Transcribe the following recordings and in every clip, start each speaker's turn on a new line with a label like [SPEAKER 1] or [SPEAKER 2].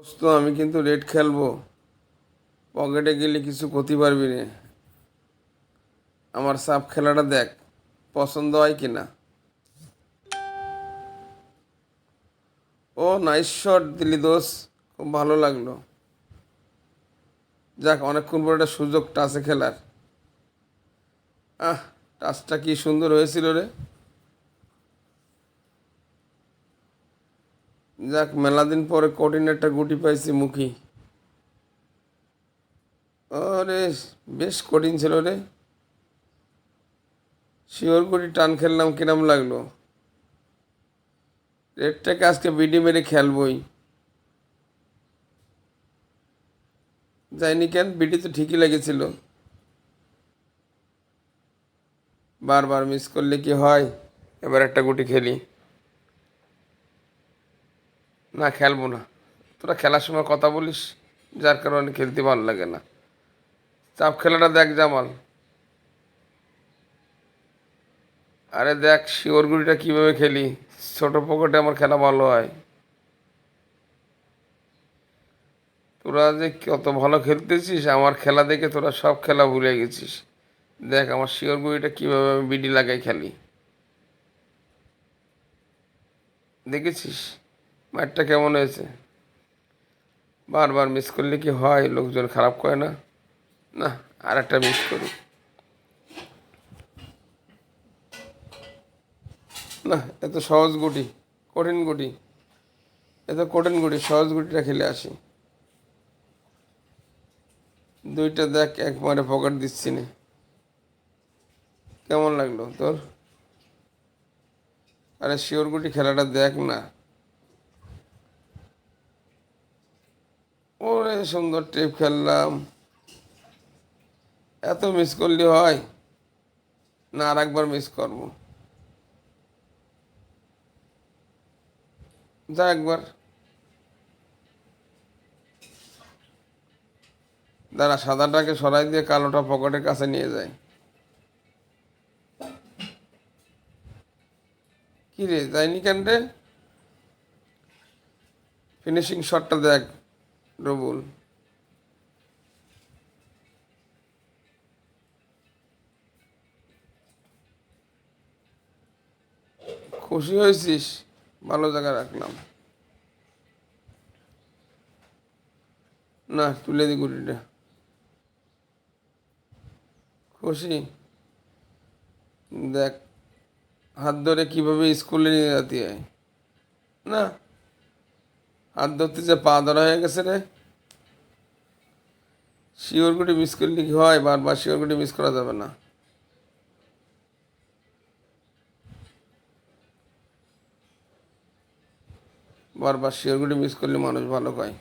[SPEAKER 1] দোস্ত, আমি কিন্তু রেড খেলব। পকেটে গেলে কিছু ক্ষতি পারবি রে আমার সাপ খেলাটা দেখ, পছন্দ হয় কি না। ও নাইস শট দিলি দোষ খুব ভালো লাগল। যাক, অনেকক্ষণ পর একটা সুযোগ টাচে খেলার। আহ টাচটা কি সুন্দর হয়েছিল রে। যাক, মেলা দিন পরে কঠিন একটা গুটি পাইছি মুখী। আরে, বেশ কঠিন ছিল রে। শিওর গুটি টান খেললাম, কিরম লাগল। রেডটাকে আজকে বিডি মেরে খেলবই। যাইনি কেন, বিডি তো ঠিকই লেগেছিল। বারবার মিস করলে কি হয়? এবার একটা গুটি খেলি। না, খেলব না। তোরা খেলার সময় কথা বলিস, যার কারণে খেলতে ভালো লাগে না। চাপ খেলাটা দেখ জামাল। আরে দেখ, শিওর গুড়িটা কীভাবে খেলি? ছোট পকেটে আমার খেলা ভালো হয়। তোরা যে কত ভালো খেলতেছিস, আমার খেলা দেখে তোরা সব খেলা ভুলে গেছিস। দেখ, আমার শিওর গুড়িটা কীভাবে আমি বিডি লাগাই খেলি। দেখেছিস? ম্যাটটা কেমন হয়েছে? বারবার মিস করলে কি হয়? লোকজন খারাপ করে না? না আর একটা মিস করি। না এত সহজ গুটি, কঠিন গুটি। এত কঠিন গুটি, সহজ গুটিটা খেলে আসি। দুইটা দেখ একবারে পকেট দিচ্ছি না। কেমন লাগল তোর? আরে শিওর গুটি খেলাটা দেখ না ওরে সুন্দর টেপ খেললাম। এত মিস করলে হয়, না আর একবার মিস করব। যা একবার। দাঁড়া, সাদাটাকে সরাই দিয়ে কালোটা পকেটের কাছে নিয়ে যায় কি রে যায়নি কেন রে? ফিনিশিং শটটা দেখ। রবুল। খুশি হয়েছিস? ভালো জায়গা রাখলাম। না, তুলে দি গুটিটা। খুশি? দেখ, হাত ধরে কীভাবে স্কুলে নিয়ে যাতে হয় না হাত ধরতে যে পা ধরা হয়ে গেছে রে। শিওর গুটি মিস করলে কি হয়? বারবার শিওর গুটি মিস করা যাবে না। বারবার শিওরগুলি মিস করলে মানুষ ভালো পায়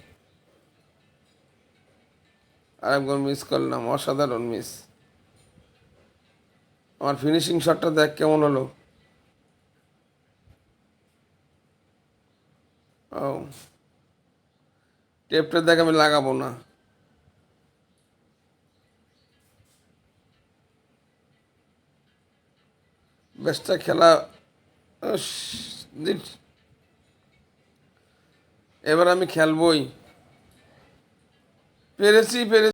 [SPEAKER 1] আর একবার মিস করলাম, অসাধারণ মিস আমার ফিনিশিং শটটা দেখ কেমন হলো। ও। টেপটা দেখ আমি লাগাবো না। বেশটা খেলা। এবার আমি খেলবই। পেরেছি পেরেছি।